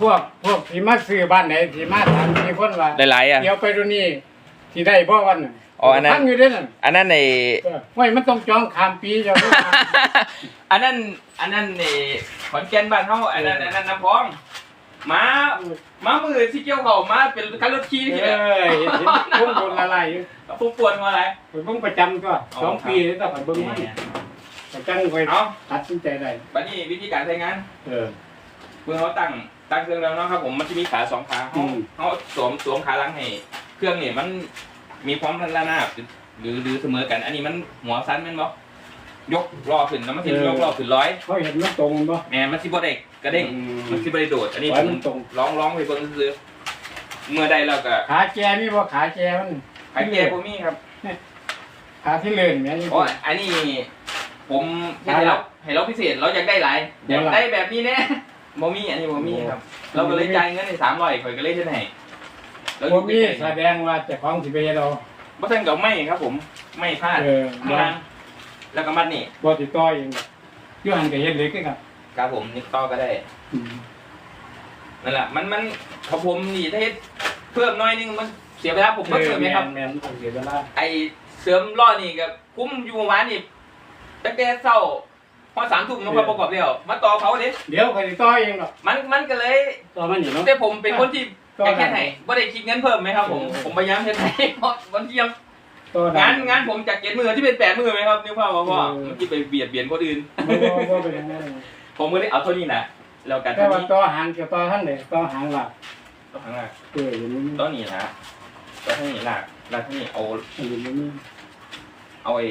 พวกพวกที่มาซื้อบ้านไหนที่มาถามมีคนว่าหลายๆอะ เดี๋ยวไปดูนี่ที่ได้บ่วันน่ะอ๋ออันนั้นทั้งอยู่เด้อนั่นอันนั้นใน เออไว้มันต้องจองข้ามปีจะบ่มาอันนั้น อันนั้นในขอนแก่นบ้านเฮาอันนั้นอันนั้นน้ำพองมามามือที่เกี่ยวเขามาเป็นคันรถขี่เอนี่แหละอเห็นเห็นพุ่งโดนละลายอยู่ผู้ปวดมาอะไร ผมเบิ่งประจำก็อ๋อสองครับปีแล้วก็ไปเบิ่งมันประจังไปเอา ตัดสินใจได้บัดนี้วิธีการใช้งานเออเมื่อเขาตั้ง ตั้งเครื่องแล้วเนาะครับผมมันจะมีขาสองขาอืเขามเขาสวมสวมขาหลังให้ เครื่องนี่มันมีพร้อมพันละหน้าบหรือหรือเสมอกัน อันนี้มันหัวสั้นแม่นบ่ยกรอขึ้นแล้วมันสิยกรอขึ้นร้อยเขาเห็นมันตรงบ่แหมมันสิบ่ได้กระเด้งอืมมันสิบ่ได้โดด อันนี้ไว้มันตรงร้องร้องไปเบิ่งซื่อๆเมื่อใดเราก็ขาแกมีบ่ขาแกมันขายแก่พวกนี้ครับขาที่เลื่อนแม่นี่โอ้ยอันนี้ผมให้เราให้เราพิเศษเราอยากได้หลายอยากได้แบบนี้แน่ บ่มีอันนี้บ่มีครับ เราก็เลยจ่ายเงินให้300ข่อยก็เลยเฮ็ดให้แล้วอบ่ยู่มีใกล้ๆแสดงว่าเจ้าของสิไปเฮ็ดเอาบ่ทันกับไม่ครับ ผมไม่พลาดเออข้างล่างแล้วก็มัดนี่บ่ติดต่อเองดอกอยู่หันก็เฮ็ดเล็กคือกันครับผมนี่ต่อก็ได้นั่นแหละมันมันของผมนี่ถ้าเฮ็ดเพิ่มหน้อยนึงมันเสียเวลาผมเพิ่มเติมไหมครับ แม่นๆต้องเสียเวลาไอเสริมล้อนี่กับคุ้มอยู่ประมาณนี่ตั้งแต่เช้า พอสามทุ่มมันพอประกอบเดียวมาต่อเขาเด้เดี๋ยวก็สิต่อเองดอกมันมันก็เลยต่อมันนี่เนาะแต่ผมเป็นคนที่ต่ออยากได้แค่ไหนว่าได้คิดเงินเพิ่มไหมครับ ผมเออผมพยายามแค่ไหนเพราะวันเที่ยงต่อได้งานงานผมจากเจ็ดมือที่เป็นแปดมือไหมครับนึกภาพว่าพ่อเออมันที่ไปเบียดเบียนคนอื่นบ่บ่บ่เป็นอย่างนั้นผมก็เลยเอาเท่านี้นะแล้วกันแต่เท่าว่านี้ต่อหางกับต่อท่านเลยต่อหางหลักต้องข้างหน้าเอออย่างนี้ต้นนี้นะต้นนี้หลักหลักที่นี่เอาอย่างนี้เอาไอ้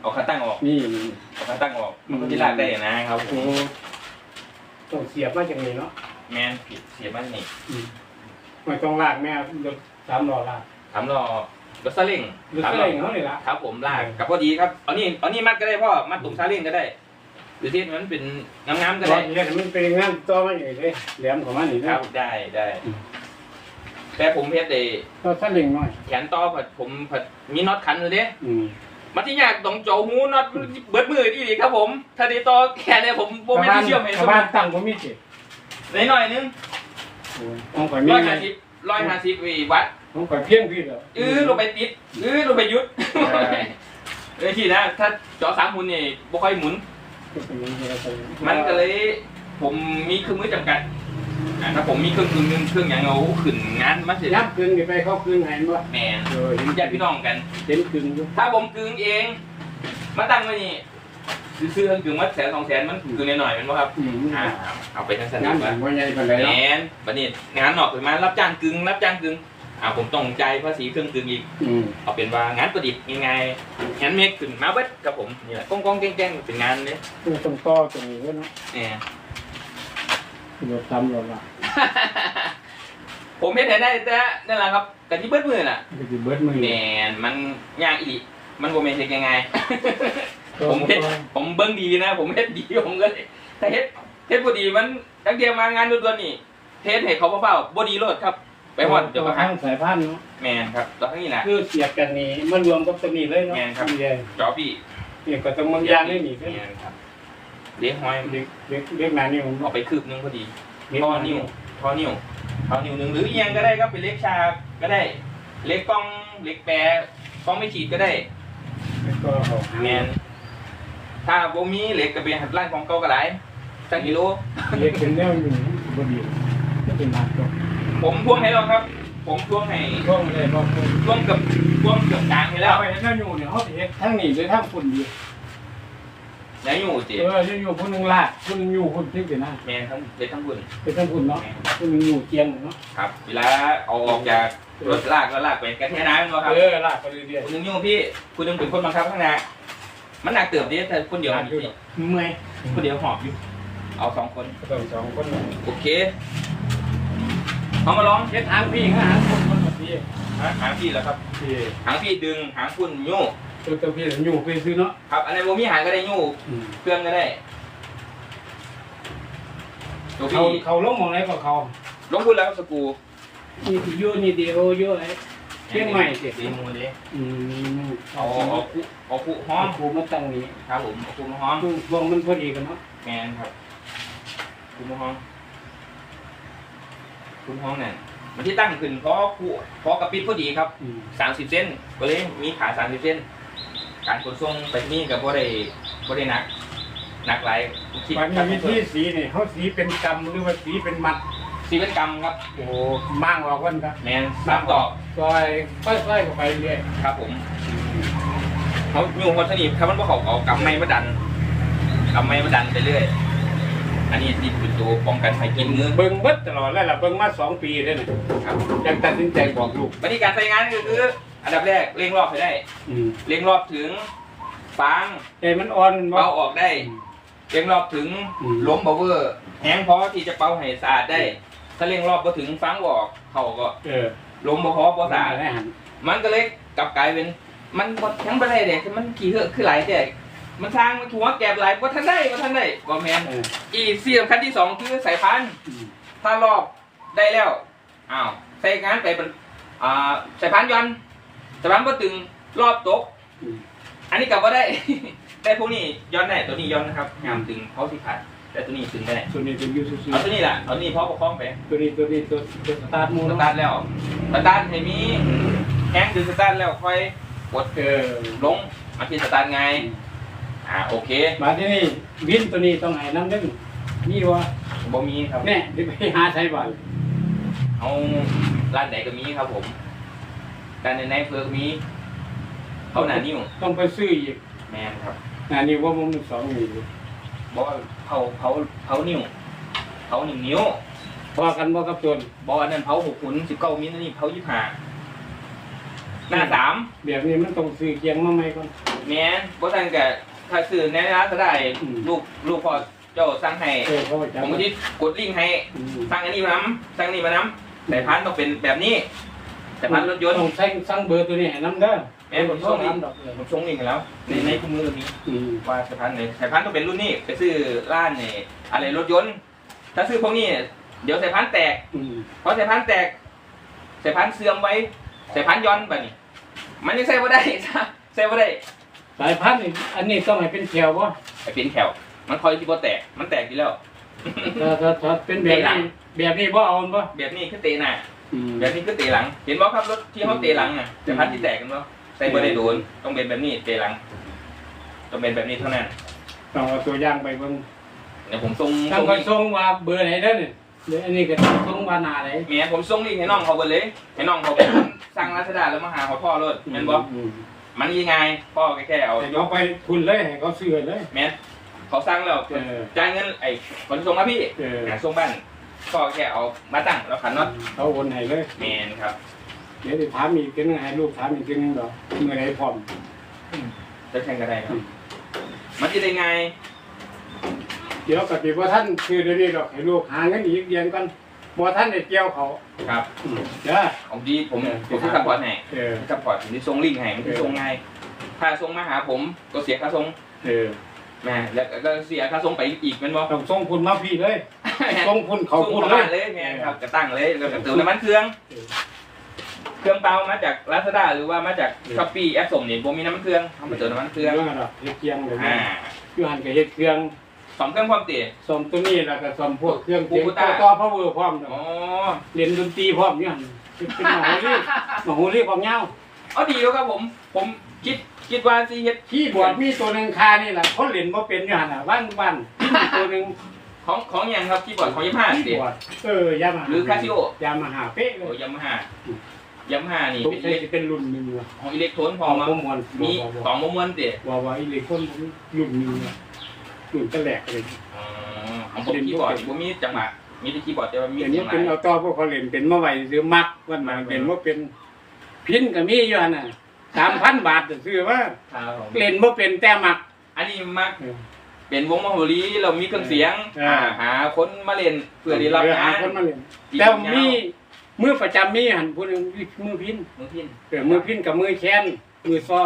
เอาขาตั้งออกนี่นี่เอาขาตั้งออก มันก็จะลากได้นะครับผโอ้มต้องเสียบมาจากนี้เนาะแมนเสียบ้านนี่อืมไม่ต้องลากแม่รถสามล้อลากถามรอรถซาเล้งรถถามเร่งเขานี่ล่ะครับผมลากกับพอดีครับเอานี่เอานี่มัดก็ได้พ่อมัดตุ่มซาเล้งก็ได้หรือที่มันเป็นงามๆก็ตอได้นนี้มันเป็นงานต่อมาอย่างนี้แหลมของมันนี่คนะ รับได้ได้ อืม แต่ผมเพชรเดต่อท่านเร่งน้อยแขนต่อผัดผมผัดมีน็อตขันอยู่เด้อืม มาที่ยากต้องโจหูน็อตเบิดมืออีกครับผมถ้าดีต่อแขนเนี่ยผมโบไม่ได้เชื่อมให้ชาสวมับ้านยตั้งผมมีสิหน่อยนึงของข่อยมีร้อยไงห้าสิบร้อยห้าสิบวีวัตต์ของข่อยเพียงพี่เหรออื้อลงไปติดอื้อลงไปยุดเลยที่นะ ถ้าเจอสามหุ่นนี่บ่ค่อยหมุน มันก็เลยผมมีเครื่องมือจำกัด อ่าถ้าผมมีเครื่องมือหนึงเครื่องอย่างเอาขึ้นงานมาเสร็จยับกึ่งไปเข้ากึ่งไหนบ่แหมเออเห็นญาติพี่น้องกัน เห็นกึ่งอยู่ถ้าผมกึ่งเอง มาตั้งไว้นี่ซื้อๆกึ่งมาแสนสองแสนมันกึ่งหน่อยๆแมันบ่ครับอืมอ่าเอาไปทั้งสงานินทถึว่างว่าใหญ่ปานใดแหเนาะนบัดนี้งานออกขึ้นมารับจ้างกึ่งรับจ้างกึ่งอ่าผมต้องจ่ายภาษีเครื่องกึ่งอีก อืมเอาเป็นว่างานประดิษฐ์ยังไงงานเมกขึ้นมาเบิดกับผมนี่แหละก้องๆแกล้งๆเป็นงานเนี่ยคือต้องต่อตรงนี้เนาะ เนี่ย รถทำรถละผมเห็นได้แต่นั่นแหละครับกะที่เบิดมือน่ะก็สิเบิดมือแมนมันยากอีหลีมันโมเมนต์เฮ็ดยังไงผมเฮ็ดผมเบิ้งดีนะ ผมเฮ็ดดีผมก็เลยถ้าเฮ็ดเฮ็ดบ่ดีมันตั้งเดียวมางานด่วนๆนี่เทสให้เขาเฝ้าๆบ่ดีโลดครับ ไปฮอดเดี๋ยวก็ก็ทั้หังกสายพันธุ์เนาะแมนครับตอนนี้น่ะ คือเสียบกันนี่มันรวมกับตัวนี้เลยเนาะแม่นครับนี่เลยจอพี่นี่ก็ต้องบางอย่างนี่นี่แมนครับ เลี้ยงหอยเด็กเด็กเด็กนานนี่ผมเอาไปคืบนึงพอดีท่อนิ้วท่อนิ้วท่อนิ้วหนึ่งหรืออีหยังก็ได้ครับเป็นเล็กชาก็ได้ เล็กกล้องเล็กแปรกล้องไม่ขีดก็ได้ก็เอาแมนถ้าบ่มีเหล็กก็เป็นหัดล่างของเก่าก็ได้ตั้งกิโลเด็กเป็นแนวอยู่บ่ดีก็เป็นหนักตัวผมทวงให้แล้วครับ ผมทวงให้ช่วงเลยบ่ทวงเกับทวงเกือบกลางให้แล้แล้ววไปแนวอยู่เนี่ยเฮาสิเฮ็ดทั้งนี้หรือทั้งฝุ่นดี แล้วอยู่จิเอออยู่ผู้นึงลากผู้นึงอยู่ฝุ่นที่สินะแมนทั้งเล็กทั้งบุญเป็นทั้งฝุ่นเนาะผู้นึงอยู่เกียงเนาะครับ เวลาเอาออกจากรถลากแล้วลากไปกระแทกน้ำมันครับเออลากไปเรื่อยคุณนึงอยู่พี่คุณนึงเป็นคนบังคับข้างหน้ามันหนักเติบดิแต่คนเดียวมันสิเมื่อยคนเดียวหอบอยู่เอาสองคนต้องสองคนโอเคเอามาลองเฮ็ดทางพี่หาคนคนแบบนี้หาหางพี่แล้วครับพี่หางพี่ดึงหางคุณโย่ ตัวตัวพี่อยู่ไปซื้อเนาะครับ อันไหนโมมีหางก็ได้โย่เครื่องก็ได้ ตัวเขาพี่เขาลงหมองไหนก็เขาลงพูดแล้วสกรูนี่ที่อยู่นี่เดียวอยู่ไอ้เชียงใหม่สิสีมูเลยอืมเอาเอาคุเอาคุห้ห้อองงครูมาตั้งนี้ครับผมเอาคุมาห้องคือวงมันพอดีกันเนาะแมนครับคุมาห้องคุ้มห้องนั่นมันที่ตั้งขึ้นเพราะคู่เพราะกระปิดพอดีครับ อืมสามสิบเส้นก็เลยมีขาสามสิบเส้น การขนส่งไปนี่กับบ่ได้บ่ได้หนักหนักหลายคิดวันนี้วิธีสีนี่เขาสีเป็นกำหรือว่าสีเป็นมัด สีเป็นกรรมครับโอ้มั่งออกวันครับแมนสามต่อซอยค่อยๆเข้าไปเรื่อยครับผมเขาอยู่คนสนิทครับมันบ่เขาเอากำไม้มาดันกำไม้มาดันไปเรื่อย อันนี้ที่เป็นตัวป้องกันไฟกินมือเบิ่งเบิดตลอดแล้วล่ะเบิ่งมาสองปีแล้วนี่ครับ ยังตัดสินใจบอกลูก วิธีการใช้งานก็คือ อันดับแรกเร่งรอบให้ได้ อืมเร่งรอบถึงฟางใจมันอ่อนมันบ่ เป่าออกได้ เร่งรอบถึงอืม ล้มบเวอร์แห้งพอที่จะเป่าให้สะอาดได้ ถ้าเร่งรอบก็ถึงฟางออกเขาก็เออล้มบ่พอบ่สะอาด ได้หันมันก็เลยกลับกลายเป็น มันบ่ทั้งไปได้เด็กมันขี่เหอะคือหลายแต่มันสร้างมันหัวแกบหลายบ่ทันได้บ่ทันได้บ่แม่นเอออีกสิ่งสำคัญที่สองคือสายพันธุ์อืมถ้ารอบได้แล้วอ้าวใส่งานไปเป็นอ่าสายพันธุ์ย้อน สายพันธุ์บ่ตึงรอบตกอืมอันนี้กลับว่าได้ แต่พวกนี้ย้อนได้ตัวนี้ย้อนนะครับงามตึงเพราะสิขาดแต่ตัวนี้ตึงได้ส่วนนี้เป็นอยูซูซูเอาตัวนี้แหละเอาตัวนี้เพราะประคองไปตัวนี้ตัวนี้ตัวตัวสตาร์ทมูสเนาะตาร์ทแล้วสตาร์ทให้มีแห้งดึงสตาร์ทแล้วค่อยกดเออลงมาที่สตาร์ทไงอ่าโอเคมาที่นี่วินตัวนี้ต้องให้น้ำนึงนี่ว่าบ่มีครับแน่เดี๋ยวไปหาใช้บ้านเอาร้านไหนก็มีครับผม การในในเพื่อก็มีเขาหนานิ้วต้องไปซื้ออีกแมนครับงานนี้ว่ามันสองนิ้วบอกว่าเผาเผาเผานิ้วเผาหนึ่งนิ้วพอกันบ่กับตัวบอกอันนั้นเผาหกขุนสิบเก้ามิลอันนี้เผายี่ห้าหน้าสามแบบนี้มันต้องซื้อเคียงมาใหม่ก่อนแม่นบ่ทันกะถ้าซื้อในร้านก็ได้อืมลูกลูกพ่อเจ้าสั่งให้เออเขาก็จะผมก็ที่กดลิงก์ให้อืมสั่งอันนี้มาน้ำสั่งอันนี้มาน้ำแต่พันธุ์ต้องเป็นแบบนี้ แต่พันธุ์รถยนต์ต้องใช้สั่งเบอร์ตัวนี้ให้น้ำเด้อแม่นผมส่งลิงก์ดอกเออผมส่งลิงก์ให้แล้ว ในในคู่มือนี้อืมว่าสายพันธุ์ไหนสายพันธุ์ต้องเป็นรุ่นนี้ไปซื้อร้านนี่อะไรรถยนต์ ถ้าซื้อพวกนี้เดี๋ยวสายพันธุ์แตกอืมเพราะสายพันธุ์แตกสายพันธุ์เสื่อมไว้สายพันธุ์ย้อนแบบนี้ มันยังใส่บ่ได้ใส่บ่ได้สายพันธุ์นี่อันนี้ต้องให้เป็นแถวบ่ไอ้เป็นแถวมันคอยที่บ่แตกมันแตกอยู่แล้วถ้าถ้าถ้าเป็นแบบนี้แบบนี้บ่เอาบ่แบบนี้คือเตะหน้า อืม แบบนี้คือเตะหลัง เห็นบ่ครับรถที่เขาเตะหลังอะสายพันธุ์ที่แตกกันบ่ใส่บ่ได้โดนต้องเป็นแบบนี้เตะหลัง ต้องเป็นแบบนี้เท่านั้นต้องเอาตัวอย่างไปเบิ่งเดี๋ยวผมส่งทางส่งก็ลิงก์ส่งว่าเบอร์ไหนเด้อนี่เดี๋ยวอันนี้ก็ต้องส่งว่าหน้าไหนแหม่ผมส่งลิงก์ให้น้องเขาเบิดเลยให้น้องเขาไปสั่งลาซาด้าแล้วมาหาเขาพ่อรถแม่นบ่อืมมันยังไงพ่อก็แค่เอา ให้เขาไปทุนเลยให้เขาซื้อเลย แม่นเขาสั่งแล้วเออ จ่ายเงินไอ้คนส่งมาพี่เออ หาส่งบ้าน พ่อแค่เอามาตั้งแล้วขันน็อตเขาโอนให้เลย แมนครับ เดี๋ยวจะถามอีกทีนึงให้ลูกถามอีกทีนึงดอกเมื่อไหรพร้อมจะแข่งกันได้ครับ มันจะได้ไง เดี๋ยวกติว่าท่านคือเดี๋ยวนี้ดอกให้ลูกหาเงินอีกเดือนก่อนบ่ท่านได้เกี่ยวเขาครับอืมเด้อของดีผมเออผมที่ซัพพอร์ตให้เออซัพพอร์ตผมที่ส่งลิงก์ให้มันที่ส่งง่ายถ้าส่งมาหาผมก็เสียค่าส่งเออแม่แล้วก็เสียค่าส่งไปอีกแมันบ่ต้องส่งคุณมาพี่เลย ส่งคุณเขาส่งคุณเข้าเลบ้ายนเลยแม่ครับกระตั้งเลยแล้วก็เติมน้ำมันเครื่องเออเครื่องเปล่ามาจากลาซาด้าหรือว่ามาจากช้อปปี้แอปส่งนี่ผมมีน้ำมันเครื่องทำไปเติมน้ำมันเครื่องเรื่องดอกเฮ็ดเคียงเลยอ่าอยู่หันก็เฮ็ดเครื่องสองเครื่องความเตี๋ยซ่อมตัวนี้แล้วก็ซ่อมพวกเครื่องเสียงกูต้าต่อพาวเวอร์พร้อมอ๋อเล่นดนตรีพร้อมอยู่หันเป็นหมอลีหมอลีความยาวเอาดีแล้วครับผม ผมคิดคิดว่าสิเฮ็ดขี้บวชมีตัวหนึงคานี่แหละคนเล่นบ่เป็นอยู่หั่นน่ะว่างบ้านมีตัวหนึง ของของอย่างครับคีย์บอร์ดของยี่ห้าขี้สิบวชเออยามาหรือคาซิโอ ยามาหาเป๊ะเลโอ้ยยามาฮ่ายามาฮ่านี่ทุกเป็นทีอิเล็กจะเป็นรุ่นหนึงว่ะของอิเล็กโทรนพอมาบ่มวนมีบ่บ่สองโมมวนเตี๋ยว่าว่าอีเล็กคนรุ่นหนึงว่ะรุ่นตะแหลกเลยอ๋อของผมคีย์บอร์ดผมมีจังหวะมีแต่คีย์บอร์ดแต่ว่ามีอันนี้จังหวะเป็นเอาต่อพวกเขาเล่นเป็นมาไว้ซื้อมักวันมาเป็นว่าเป็นพินก็มีอยู่หั่นน่ะ3,000บาทจะซื้อว่าครับผมเล่นบ่เป็นแต่มักอันนี้มักเป็นวงมโหรีเรามีเครื่องเสียงเอออ่อ่าหาคนมาเล่นเพื่อได้รับงานคนมาเล่นแต่ว่ามีมือประจำมีหันผู้หนึงมือพินมือพินเออมือพินกับมือแคนมือซ้อ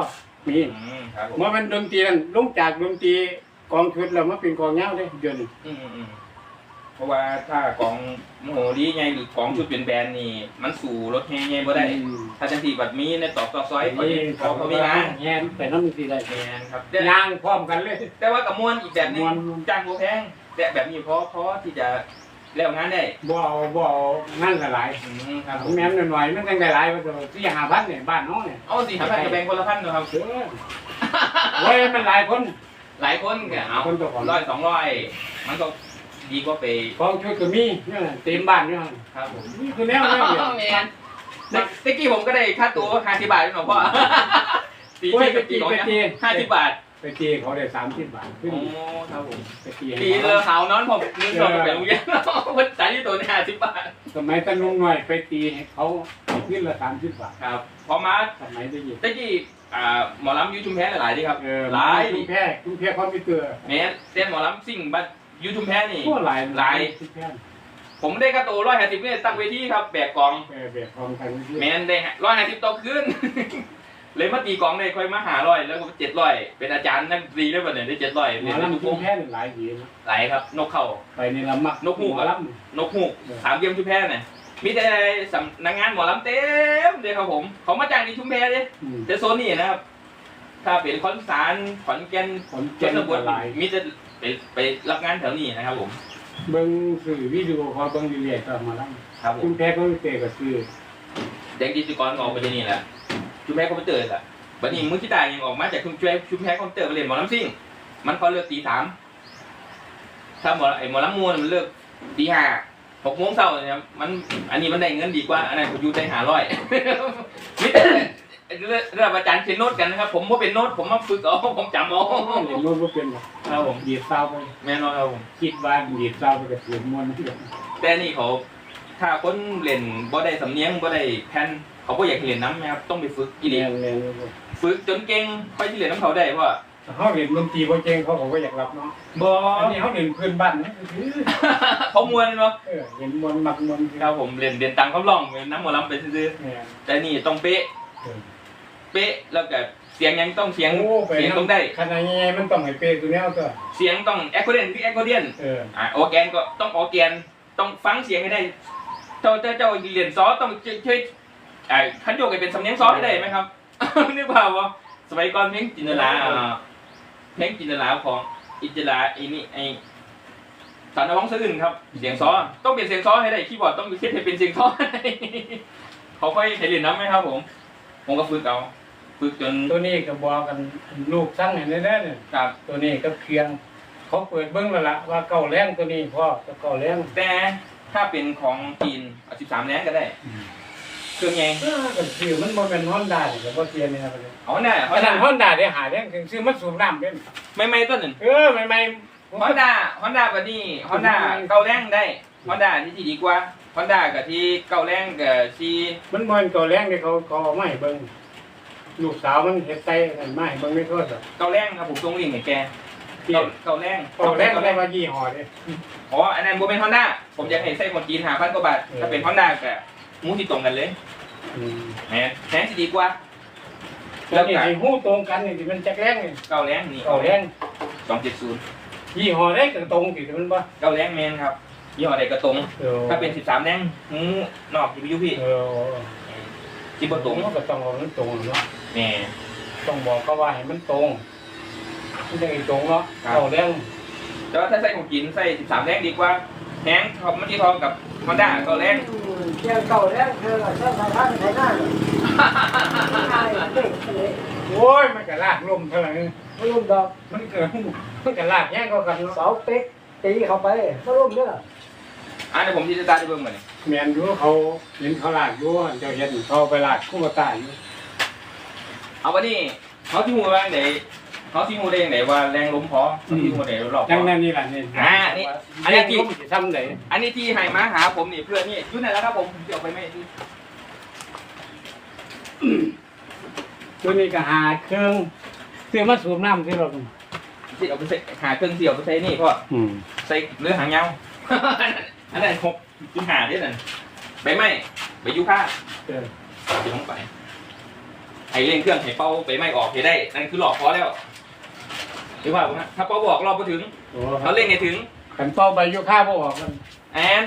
มีอืมครับผมเมื่อมันดนตรีนั่นลงจากดนตรีกองชุดแล้วมาเป็นกองเงาได้เดือนนี้อืมอืมอืมเพ ราะว่าถ้ากองมโหรีไงหรือกองชุดเป็นแบรนด์นี่ มันสู่รถแห่ไงบ่ได้อืมถ้าจังสีแบบมีในตอกตอกซอยเขานี่จะเขาเขาเขาเขามีมีงางานแฮนไปน้ำสีได้แมนครับแต่ยางพร้อมกันเลย แต่ว่ากับมวนอีกแบบหนึม่งวนจ้างโบแพงแต่แบบนี้เพราะเพราะที่จะแล้วงานได้บ่เอาบ่เอานั่นก็หลายอืมครับผมแม่นหน่อยๆมันจังได้หลายว่าตัวที่หาพันเนี่ยบ้านน้องเนี่ยเอาสิหาพันกับแบงค์คนละพันเนอะครับเออโอ้ยมันหลายคน หลายคนก็เอาคนตัวของร้อยสองร้อยมันก็ ดีกว่าไปของช่วยก็มีเนี่ยเต็มบ้านเนี่ยครับผมนี่คือแนวแนวเดียวแมนเมื่อกี้ผมก็ได้ค่าตัวห้าสิบบาทด้วยหลวงพ่อตีโอ้ยที่ไปตีของไปตีห้าสิบบาทไปตีเขาได้สามสิบบาทขึ้นโอ้ครับผมไปตีให้ตีเลเขายขาวนอนผมนึกตอนไปโรงเรียนวันจ่ายที่ตัวนี่ห้าสิบบาทสมัยตะนุ่งหน่อยไปตีให้เขาขึ้นละสามสิบบาทครับพอมาสมัยได้ยินตะกี้อ่าหมอลำยูชุมแพ้หลายๆที่ครับเออหลายทุ่งแพ้ทุ่งแพ้คอมพิวเตอร์แม้เต้นหมอลำซิ่งบัด ยูชุมแพ้นี่พวกหลายหลายทุ่งแพ้ผมได้ค่าตัวร้อยห้าสิบเนี่ยตั้งเวทีครับแบกกองเออแบบของทางนี้แมนได้ร้อยห้าสิบโตวขึ้นเลยมาตีกองได้ค่อยมาหาร้อยแล้วก็เจ็ดร้อยเป็นอาจารย์นั่นดีได้บ่เนี่ยได้เจ็ดร้อยหมเรียอนได้ทุกลำวทุ่งงแพ้นี่หลายดีนะหลายครับ นกเข่า ไปในลำมักนกฮูก หมออะลนกฮูกสามเกมชุมแพ้เนี่ยมีแต่สำนักงานหมอลำเต็มเลยครับผมเขามาจ้างที่ชุมแพ้เลยำอืมแต่โซนนี่นะครับ ถ้าเป็นคอนสารขอนแก่นขอนชแก่นนบก็ทหลาย มีแต่ ไปไปรับงานแถวนี้นะครับ ผม เบิ่งสื่อวิดีโอคอลเบิ่งเรื่อยๆก็มาลครับผำทุ่มงแพ้คอมพิวเตอร์ก็ซื้อแดงดิจิกรก็ออกไปที่นี่แหละชุมแพ้คอมพิวเตอร์แหละบัดนี้มือที่ตายยังออกมาจากชุมแพ้ชุมแพ้คอมพิวเตอร์ไปเรียนหมอลำซิ่ง มันพอเลิกตีสามถ้าหมอไอหมอลำมวนมันเลิกตีห้าหกโมงเช้าเนี่ยมัน อันนี้มันได้เงินดีกว่า อันนั้นผมอยู่ได้หาร้อยมิแต่ เรื่องอาจารย์เขียนโน้ตกันนะครับ ผมว่าเป็นโน้ตผมมาฝึกเอาผมจำเอาเห็นว่าบ่เป็นหรอกครับผมดีดเศร้าไปแม่นอนครับผมคิดว่าดีดเศร้าไปก็เสียมวนเดียวแต่นี่เขาถ้าคนเล่นบ่ได้สำเนียงบ่ได้แผ่นเขาก็อยากให้เรียนน้ำนะครับต้องไปฝึกอีแม่เลียนแม่นฝึกจนเก่งค่อยที่เรียนน้ำเขาได้เพราะว่าเขาเห็นดนตรีบ่เก่งเขาก็บ่อยากรับเนาะบ่อันนี้เขาเห็นพื้นบ้านนะคือเขามวนเนาะเออเห็นมวนมักมวนครับผมเรียนเรียนตังเขาล่องเรียนน้ำหมอลำไปซื้อแม่นๆแต่นี่ต้องเป๊ะ เออเป๊ะแล้วก็เสียงยังต้องเสียงโอ้ไปเสียงต้องได้ ขนาดใหญ่ๆมันต้องให้เปย์ตัวแนวตัวเสียงต้องแอคโคเดียนคือแอคโคเดียนเอออ่าออร์แกนก็ต้องออร์แกนต้องฟังเสียงให้ได้เจ้าเจ้าเจ้าเรียนซอต้องช่วยอ่าขันโยกให้เป็นสำเนียงซอให้ได้ไหมครับนึกภาพว่าสมัยก่อนเพลงจินตลาอ่าเพลงจินตลาของอิจลาไอ้นี่ไอ้สารนวังสะอื่นครับ เสียงซอต้องเป็นเสียงซอให้ได้คีย์บอร์ดต้องเทสให้เป็นเสียงซอให้ได้เขาค่อยให้เรียนน้ำไหมครับผมผมก็ฝึกเอา ฝึกจนตัวนี้ก็บอกกันลูกสั่งให้แน่ๆเนี่ยครับตัวนี้ก็เพียง เขาเปิดเบิ่งแล้วล่ะว่าเก่าแรงตัวนี้พ่อก็เก่าแรงแต่ถ้าเป็นของจีนเอาสิบสามแนนก็ได้ เครื่องไงเออก็คือมันบ่แม่นฮอนด้านี่ก็บ่เทียนนี่นะบัดนี้เอาหน้าเพเขาราะหฉะน้านั้นฮอนด้าได้หาแรงถึงซื้อมันสูบน้ำเป็นไม่ไม่ต้นหนึ่งเออใหม่ฮอนด้าฮอนด้าบัดนี้ฮอนด้าเก้าแรงได้ฮอนด้าที่ที่ดีกว่าฮอนด้ากับที่เก้าแรงกับที่ๆมันบ่แม่นเก่าแรงที่เขาเขาเอามาให้เบิ่ง ลูกสาวมันเฮ็ดใส่นั่นมาให้เบิ่งในโทรศัพท์เก้าแรงครับผมตรงลิงก์ให้แกที่เก้าเก้าแรงเก่าแรงก็ได้ว่ายี่ห้อเด้อ๋ออันนั้นโบเป็นฮอนด้าผมอยากให้ใส่คนจีนหาพันกว่าบาทเออถ้าเป็นฮอนด้ากับมูที่ตรงกันเลยอืมแหมแหมที่ดีกว่า แล้แล้ววนี่ก็ให้ฮู้ตรงกันนี่ที่มันจักแรงนี่เก้าแรงนี่เก่าแรงสองเจ็ดศูนย์ยี่ห้อได้ก็ตรงสิมันบ่เก้าแรงแมนครับยี่ห้อใดก็ตรงเออถ้าเป็นสิบสามแรงหูนอกที่พิยุพี่เออที่บ่ตรงมันก็ต้องเอามันตรงเนาะ แหมต้องบอกเขาว่าให้มันตรงมันจะให้ตรงเนาะครับเก่าแรงแต่ว่าถ้าใส่ของจีนใส่สิบสามแรงดีกว่าแหงทอมมันที่ทองกับฮอนด้าเก้าแรงเจ้าเก่าแล้วเธอเจ้าสายพันธุ์ไทยหน้าเลยใช่เด็กเลยโอ้ยมันก็ลากลมเท่านั้นไม่รุ่มดอกมันเกิดมันก็ลากแย่งก็กันเนาะเสาเป๊กตีเข้าไปไม่รุ่มเด้ออะเดี๋ยวผมที่จะตาได้เบิ่งเหมือนแมนดูเขาเห็นเขาลากดูเจ้าเห็นเขาไปลากคู่กระต่ายอยู่ เอาวันนี้เขาที่มูว่าไหนเขาที่มูได้ยังไงว่าแรงลมพอเขาที่มูไหนรอบพจังอ นั้นนี่แหละนี่อ่านี่อันนี้ที่แรงลมสิทำไหนอันนี้ที่ให้มาหาผมนี่เพื่อนนี่ยุ่ไหนแล้วครับผมผมจะเอาไปไม่ที่ตัวนี้ก็หาเครื่องซื้อมาสูบน้ำที่เราที่เอาไปใส่หาเครื่องเสียวไปใส่นี่พ่ออืมใส่เรือหางยาว อันนั้นหกจุดหาได้นั่นใบไม้ใบยูค่าเออจะลงไป ไอ้เร่งเครื่องให้เป้าใบไม้ออกให้ได้ นั่นคือหลอกพอแล้วหรือว่าผมนะถ้าเป้าบอกรอบไปถึงโอ้เขาเร่งให้ถึงขันเป้าใบยุค่าบ่ออกมันแอน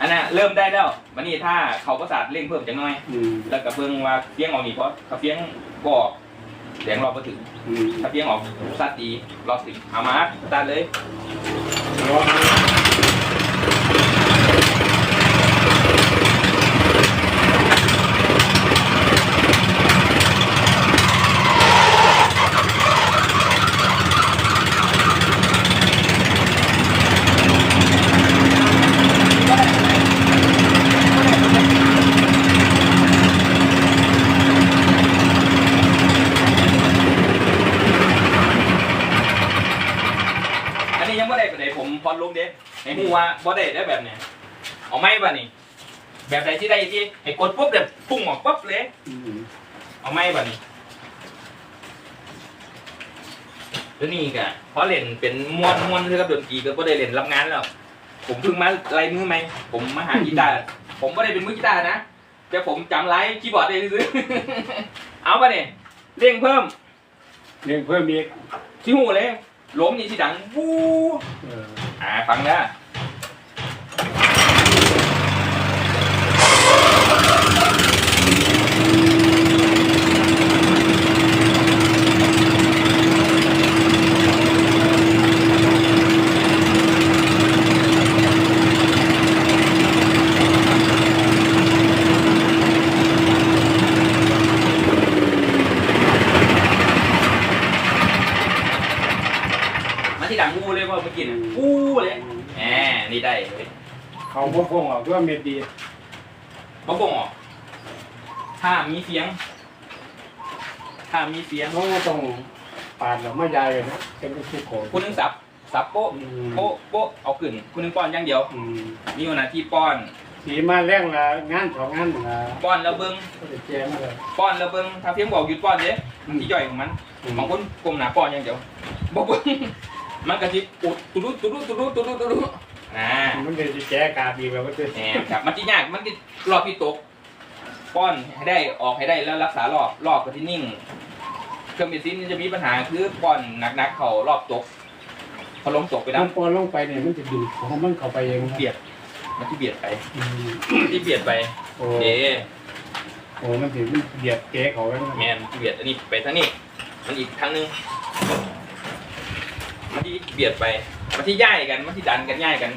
อันน่ะเริ่มได้แล้ววันนี้ถ้าเขาประสาทเร่งเพิ่มจังหน่อยอืมแล้วก็เบิ่งว่าเฟี้ยงออกนี่เพราะถ้าเฟี้ยงบอกแดงรอบไปถึงอืมถ้าเฟี้ยงออกสัดดีรอบสิเอามาสตาร์ทเลย รอ ว่าบ่ได้ได้แบบเนี้ยเอา ไหมบ่นี่แบบใดที่ได้ที่ไอ้กดปุ๊บเดี๋ยวพุ่งออกปุ๊บเลยอืมเอาไหมบ่นี่แล้วนี่กะเพราะเล่นเป็นมวนมวนคือกับดนตรีก็บ่ได้เล่นรับงานแล้วผมเพิ่งมาไล่มือไหมผมมาหากีตาร์ผมไม่ได้เป็นมือกีตาร์นะแต่ผมจำไล่คีย์บอร์ดได้ซื้อเอาป่ะเนี่ยเร่งเพิ่มเรียกเพิ่มอีกที่หูเลยล้มนี่ที่ดังวู้เอออ่าฟังนะมาที่ดังวู้เลยว่าเมื่อกี้น่ะวู้เลยแหมนี่ได้เลย เขา บ่ฟงออกว่าเม็ดดีบ่บ่งออก ถ้ามีเสียง ถ้ามีเสียงเขาก็ต้องปาดแล้วมายายเลยนะเป็นลูกคู่โขน คุณนึงสับ สับโป๊ะอืม โป๊ะโป๊ะเอาขึ้น คุณนึงป้อนอย่างเดียว อืมมีหน้าที่ป้อน สีมาแรงละงานสองงานละป้อนแล้วเบิ้งก็จะแจ้มาเลย ป้อนแล้วเบิ้งถ้าเพียงบอกหยุดป้อนเด้มันที่ย่อยของมันบางคนกลมหนาป้อนอย่างเดียวบ่เบิ้งมันก็สิอุดตุลุตุลุตุลุตุลุตุลุ อ่ามันเลยจะแก้กาบีแบบว่าจะแหมครับมันที่ยากมันที่รอบที่ตกป้อนให้ได้ออกให้ได้แล้วรักษารอบรอบก็ที่นิ่ง เครื่องบินซินจะมีปัญหาคือป้อนหนักๆเขารอบตกพอล้มตกไปแล้วน้ำปอนลงไปเนี่ยมันจะดูดของมันเข้าไปเองเบียดมันที่เบียดไปอืมที่เบียดไปโอ้เด้โหมันถึงมันเบียดแก้เขาไว้นะแมนที่เบียดอันนี้ไปทางนี้มันอีกทางหนึงมันที่เบียดไปมันที่ย่ายกันมันที่ดันกันย่ายกัน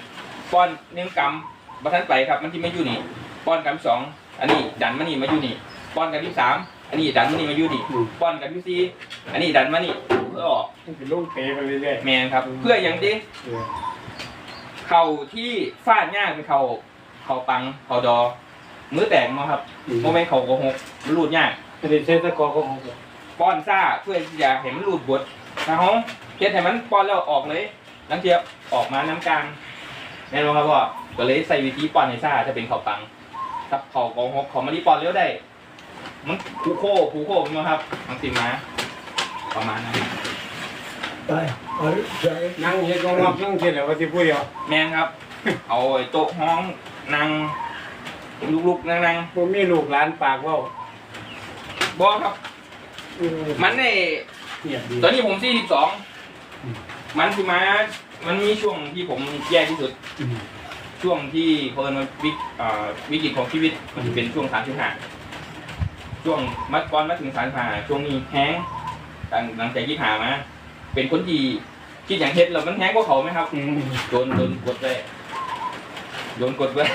ป้อนนิ้วกำบัทันไปครับ มันที่ไม่อยู่นี่ ป้อนกำสองอันนี้ดันมานี่มาอยู่นี่ ป้อนกันที่สามอันนี้ดันมานี่มาอยู่นี่อืมป้อนกันที่สี่อันนี้ดันมานี่เพื่อออกมันจะลงเตะไปเรื่อยแมนครับ เพื่ออย่างที่ๆเออเข่าที่ฟาดย่างเป็นเข่าเข่าปังเข่าดอ มือแตกมาครับอืมโมเมนต์เข่าโกหกมันรูดยากอันนี้ใช้ตะกอของเขาป้อนซ่าเพื่อที่จะเห็นมันรูดบดนะฮะเฮ็ดให้มันป้อนแล้วออกเลยนังเทียบออกมาน้ำกลาง แน่นอนครับว่าก็เลยใส่วิธีป้อนให้ซ่าจะเป็นเข่าปังถ้าเข่าโกหกเขามาที่ป้อนเลี้ยวได้ มันผูโค้ผูโค้มั้งครับมันสิมาประมาณนั้นไปเอาใจนั่งเฮ็ดงอกๆนั่งเฮ็ดแล้วว่าสิพูดเดียวแม่นครับ เอาไอ้โต๊ะห้องนั่งลุกๆนั่งบ่มีลูกหลานปากเว้าๆบอกครับเออมันใน เงียบดีตอนนี้ผมสี่สิบสองอืมมันคือมา มันมีช่วงที่ผมแย่ที่สุด อืมช่วงที่เพิ่นมันวิกเอ่อวิกฤตของชีวิตมันจะเป็นช่วงสามสิบห้าช่วงมัดก่อนมาถึงสามสิบห้าช่วงนี้แห้งหลังหลังจากยี่หามาเป็นคนที่คิดอย่างเฮ็ดแล้วมันแห้งกว่าเขาไหมครับ อืมโดนโดนกดไว้โดนกดไว้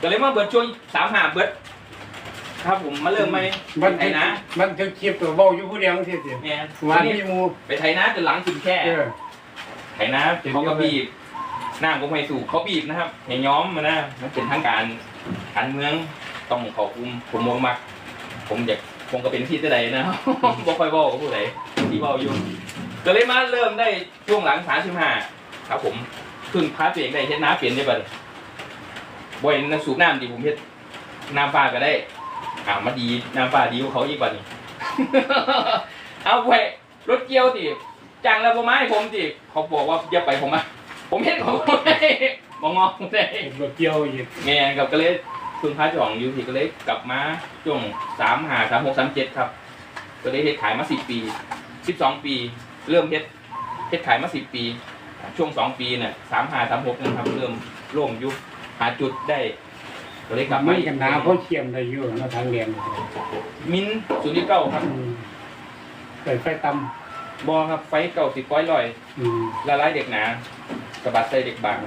ก็เลยมาเบิดช่วงสามหาเบิด ครับผมมาเริ่มไหมมันไอ้นะมันจะคลิปตัวเว้าอยู่ผู้เดียวจังซี่สิแม่นว่านี่มีหมู่ไปไทยนะจนหลังถึงแค่ เออ ไถนะเขาก็บีบน้ำก็ไม่สูบเขาบีบนะครับให้ย้อมมานะมันเป็นทางการการเมืองต้องเขาคุมผมมองมัก ผมอยากคงก็เป็นที่ใดนะครับบ่ค่อยบอกกับผู้ใดที่เบาอยู่ก็เลยมาเริ่มได้ช่วงหลังสามสิบห้าครับ ผมเพึ่งพาตัวเองได้เฮ็ดน้ำเปลี่ยนได้บัดบ่อยน้ำสูบน้ำดีผมเฮ็ดน้ำฟ้าก็ได้อ่ามาดีน้ำฟ้าดีกว่าเขาอีกบัดนี้เอาไปรถเกี่ยวติ จ้างแล้วประมาให้ผมสิเขาบอกว่าอย่าไปผมอะผมเห็นของผมไม่มองงองเลยเห็นรถเกี่ยวอีกแง่กับก็เลยพึ่งพาเจ้าของอยู่ที่ก็เลยกลับมาช่วงสามหาสามหกสามเจ็ดครับ ก็เลยเฮ็ดขายมาสิบปีสิบสองปี เริ่มเฮ็ดเฮ็ดขายมาสิบปี ช่วงสองปีเนี่ยสามหาสามหกนะครับเริ่มร่วมยุคหาจุดได้ก็เลยกลับมัมานอีกกันหนาเพราะเทียมได้อยู่เนาะทางแดงมินศูนย์ที่เก้าครับอืมเปิดไฟตำ บอครับไฟเก่าสิบร้อยลอยอืมละลายเด็กหนากระบาดใส่เด็กบาง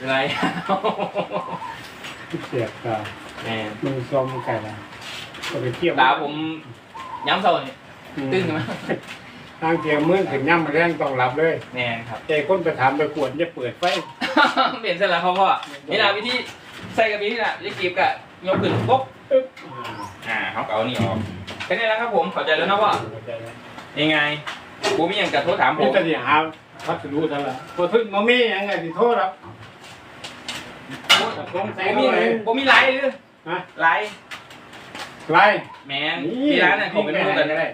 ละลาย เสียบตาแม่มึงซ้อมไก่ละก็ไปเทียบตาผมย้ำเศร้าเนี่ยตึ้งใช่ไหมทางเทียมมือถึงย่ำมาแรงต้องหลับเลยแม่ครับ ใจคนไปถามไปกวดจะเปิดไฟ เปลี่ยนเสร็จแล้วเขาพ่อนี่นะวิธีใส่กับนี้นะลิกีบกะยกขึ้นปุ๊บอึ๊บอ่าเขาเอานี่ออก แค่นี้แล้วครับผมเข้าใจแล้วนะว่ายังไงผมมีอย่างจะโทรถามผนี่มจะหาหพัสดุนั่นล่ะบ่ถึงบ่มีหยังไงสิโทรรับสงสัยผมมีเลยผมมีไลน์หรือฮะไลน์ไลน์แมนมีร้านเนี่ยผมไปดูกันได้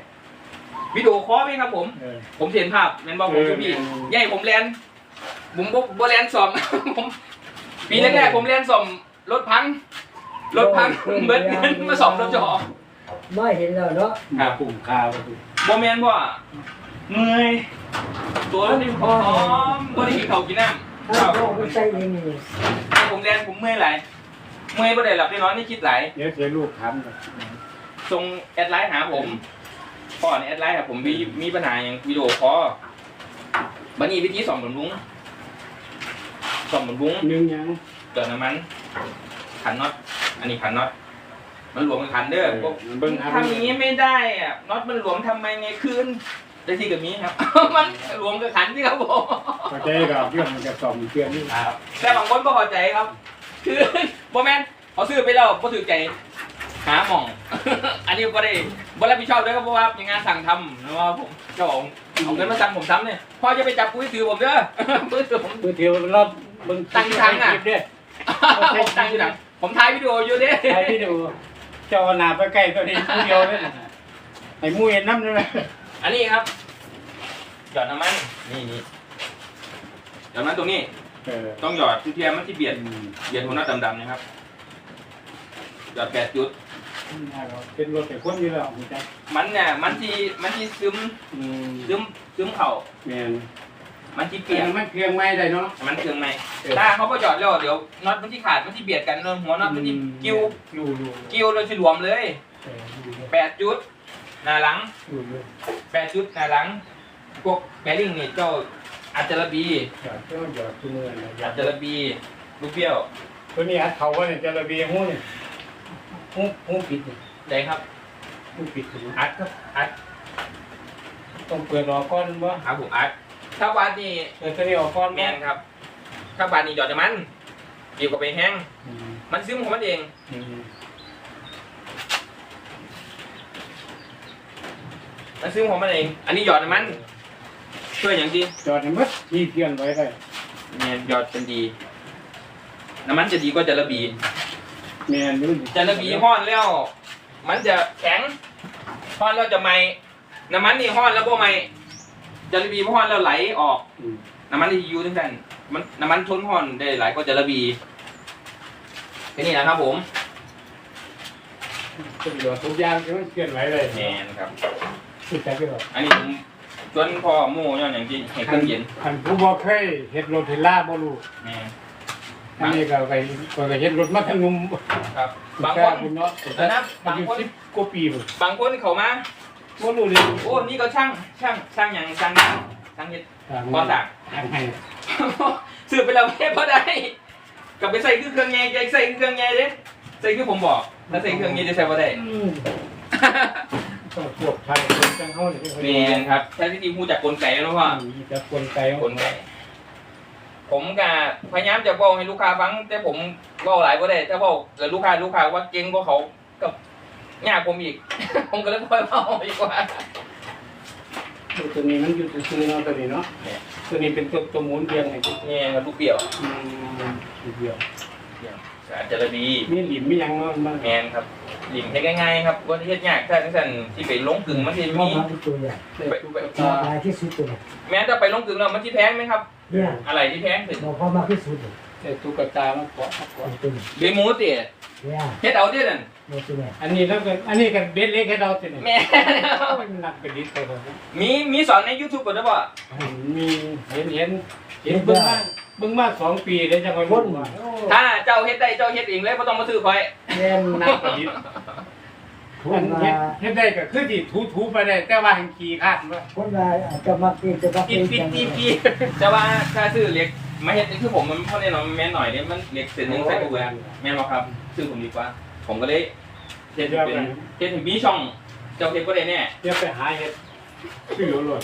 วิดีโอคอลไหมครับผม เออ ผมเห็นภาพแมนบอกผมทุกพี่เออ ใหญ่ผมแลนผมบ่บ่แลนสอม ผมปีแรกๆผมแลนสอมรถพัง รถพังเบิดเงินมาสอมรถจอ ไม่เห็นแล้วเนาะค่าปุ่มค่าบ่ถูกบ่แมนว่าเมื่อยตัวนี่พร้อมบ่ได้กินข้าวกินน้ำถ้าโลกมันใส่เองนี่ผมแลนผมเมื่อยหลายเมื่อยบ่ได้หลับได้นอนนี่คิดหลายเดี๋ยวเสียลูกถามก่อนส่งแอดไลน์หาผมพ่อในแอดไลน์หาผมมีมีปัญหาอย่างวิดีโอคอลบัดนี้วิธีสอมบำรุงสอมบำรุงหนึ่งหยังเกิดน้ำมันขันน็อตอันนี้ขันน็อต มันหลวมกับขันเด้อพวกเบิ่งหาทำอย่างนี้ไม่ได้อะน็อตมันหลวมทำไมไงคืนได้ที่กับนี้ครับ มันหลวมกับขันที่ครับผมเข้าใจดอกเรื่องมันจะซ่อมเครื่องนี่ครับแต่บางคนก็พอใจครับ คือโบแมนเขาซื้อไปแล้วก็ถือใจหาหม่อง อันนี้ก็ได้บรับผิดชอบด้วยครับเพราะว่าอย่างงานสั่งทำนะว่าผมเจ้าของเอาเงินมาสั่งผมทำเนี่ยพ่อจะไปจับกุ้ยถือผมเด้อมือถือผมมือถือรอบเบิ่งตั้งทางน่ะคลิปเด้อผมตั้งอยู่หนังผมถ่ายวิดีโออยู่เด้ใครที่ดูเจ้า เอาหน้าไปใกล้ตัวนี้ผู้เดียวเลยนะไอ้หมูเห็นน้ำนั่นแหละอันนี้ครับ หยอดน้ำมัน นี่นี่หยอดน้ำมันตรงนี้ เออต้องหยอดทุกเทียมมันที่เบียดอืมเบียดหัวหน้าดำๆนะครับ หยอดแปดจุด เป็นรถแต่คนอยู่แล้วคุณจ๊ะมันเนี่ยมันที่มันที่ซึมอืมซึมซึมเข่าแม่น มันที่เปเปีลี่ยยนกมันเครื่องไม่ได้เนาะมันเครื่องในเออถ้าเขาก็หยอดแล้วเดี๋ยวน็อตมันที่ขาดมันที่เบียดกันเนอะหัวน็อตมันที่กิ้วอยู่อยู่กิ้วเลยที่รวมเลยเอออยู่อยู่แปดจุดหน้าหลังอยู่อยู่แปดจุดหน้าหลังพวกแบริ่งนี่เจ้าอัจจระบีหยอดเจ้าหยอดตัวเงินนะหยออัดจจระบีลูกเปี้ยวตัวนี้อัดเขาว่าเนี่ยจะระเบียงหูเนี่ยหูหูปิดเนี่ยไหนครับหูปิดอยู่อัดครับอัดต้องเปิดรอก้อนบ่ครับผมอัด ถ้าบานนี่เปิดตัวนี้ออกก้อนแมนครับ ถ้าบานนี่หยอดน้ำมันดีกว่าไปแห้ง อืมมันซึมของมันเอง อืมมันซึมของมันเอง อันนี้หยอดน้ำมันช่วยอย่างดีจอดให้มัดที่เพียนไว้ได้แมนหยอดเป็นดี น้ำมันจะดีกว่าจาระบีแม่นอยู่จาระบีห้อนแล้ว มันจะแข็งห้อนแล้วจะไหมน้ำมันนี่ห้อนแล้วบ่ไหม จาระบีพอห้อนแล้วไหลออกอืมน้ำมันที่อยู่ทั้งกันมันน้ำมันทนห้อนได้หลายกว่าจาระบีแค่นี้นะครับผมต้องหยอดทุกอย่างที่มันเพียนไว้เลยแมนครับ สุดใจก็หรอกอันนี้ผมชวนพ่อหมู่ย้อนอย่างที่ให้เครื่องเย็นคันผู้บ่เคยเฮ็ดรถเทล่าบ่รู้แม่อันนี้ก็ไปก็ไปเฮ็ดรถมาทั้งหนุ่มครับ บางแค่คนคุณเนาะแต่นะบาบางงคคนน10กว่าปีพุ่นบางคนเขามา บ่รู้เลยโอ้นี่ก็ช่างช่างช่างอย่างช่างช่างเฮ็ดพอสั่งทางให้สืบไปแล้วไม่พอได้กลับไปใส่คือเครื่องแยงใจใส่คือเครื่องแยงเด้ใส่คือผมบอกถ้าใส่เครื่องแยงจะใส่พอได้อืมต้องพวกไทยคนจังเฮานี่เมียนครับใช้ที่จริงพูดจากกลไกแล้วว่าอืมจะกลไกกลไกผมก็พยายามจะบอกให้ลูกค้าฟัง แต่ผมบอกหลายก็ได้ ถ้าบอกแล้วลูกค้าลูกค้าว่าเก่งกว่าเขาก็ ยากผมอีก ผมก็เลยค่อยบอกดีกว่าตัวนี้มันอยู่ซื่อๆเนาะตัวนี้เนาะเนี่ยตัวนี้เป็นตัวตัวหมุนเวียนให้นี่ครับลูกเปี่ยวอืมเดียวสารจระบีมีหลิมมีหยังเนาะมันแมนครับหลิมเฮ็ดง่ายๆครับว่าเฮ็ดยากถ้าจังซั่นที่ไปลงกึ่งมันสิเข้ามีมาเป็นตัวอย่างได้ทุกแบบมาลายที่สุดตัวเนี่ยแม้ถ้าไปลงกึ่งแล้วมันที่แพงไหมครับเนี่ยอะไรที่แพงสุดเราเข้ามาที่สุดเลยได้ตุ๊กตามาเกาะมาเกาะตัวนี้เบหมูติเนี่ยเฮ็ดเอาเด้อนั่นเนี่ยตัวเนี่ย อันนี้แล้วก็อันนี้ก็เบ็ดเล็กให้เราสิเนี่ยแม่มันหนักไปดิดไปหมดนะมีมีสอนใน YouTube บ่ได้บ่มีเห็นเห็นเห็นเบิ่งมาเบิ่งมาสองปีแล้วจังว่ารุ่นว่าโอ้ถ้าเจ้าเฮ็ดได้เจ้าเฮ็ดเองเลยบ่ต้องมาซื้อข่อยเรียนหนักไปดิดคอันนมาเฮ็ดเฮ็ดได้ก็คือที่ถูๆไปได้แต่ว่าหันขี้คร้าดว่าคนมาจะมาเองจะมาปิเอดงปิดจังปีปีแต่ว่าถ้าซื้อเหล็กมาเฮ็ดนี่คือผมมันพอแน่นอนแม่นหน่อยเนี่ยมันเหล็กเส้นหนึงใส่กระเบื้องแม่นบ่ครับซื้อผมดีกว่า ผมก็เลย เฮ็ดให้เป็นเฮ็ดให้มีช่อง เจ้าเฮ็ดบ่ได้แน่เดี๋ยวไปหาเฮ็ดชื่อโลด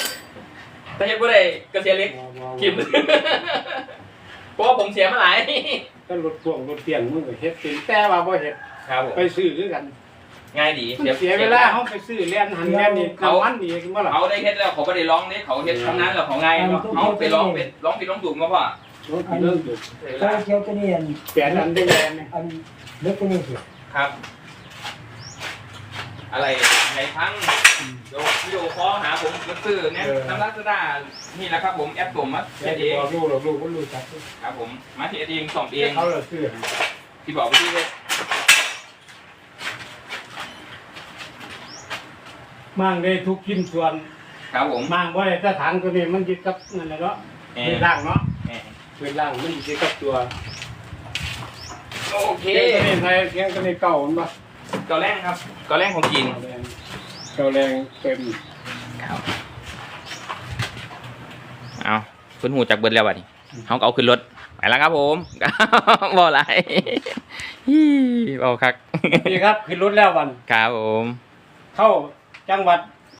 ถ้าเฮ็ดบ่ได้ก็เสียเหล็กคิมเพราะว่าผมเสียมาหลายก็รถพ่วงรถเตียงมึงก็เฮ็ดเป็นแต่ว่าบ่เฮ็ดครับผมไปซื้อคือกัน ง่ายดีมันเสียเวลาเขาไปซื้อเลียนหันเลียนนี่น้ำมันอีกเมื่อไหร่เขาได้เฮ็ดแล้วเขาไม่ได้ร้องเนี่ยเขาเฮ็ดคำนั้นแล้วเขาง่ายเนาะเขาไปร้องเป็นร้องผิดร้องถูกมาพ่อรถเรื่องอยู่เสียเวใช้ลาเคี้ยวตัวนี้อันแปดอันได้แรงเนี่ยอันเล็กตัวนี้สิครับ อะไรในทั้งโยวิดีโอคอลหาผมก็ซื้อเนี่ยน้ำรัตดานี่แหละครับผมแอปผมมาแค่เฮ็ดเองบอกลูกหรอกลูกก็รู้จักครับผมมาเฮ็ดเองสองเองเขาเลยซื้อที่บอกไปที่เลยมั่งได้ทุกชิ้นส่วนครับผมมั่งว่าได้ถ้าถังตัวนี้มันยึดกับนั่นแหละเนาะแหเป็นมร่างเนาะแหมเป็นร่างมันยึดกับตัวโอเคเคียงตัวนี้ใครเคียงตัวนี้เก่ามันปะ กอแรงครับกอแรงของจีนเก่าแรงเต็มครับเอาคุณหูจากเบิร์ดแล้ววะนี่เขาก็เอาขึ้นรถไปแล้วครับผมบ่อะไรฮิบ่คักนี่ครับขึ้นรถแล้ววันครับผม เข้าจังหวัด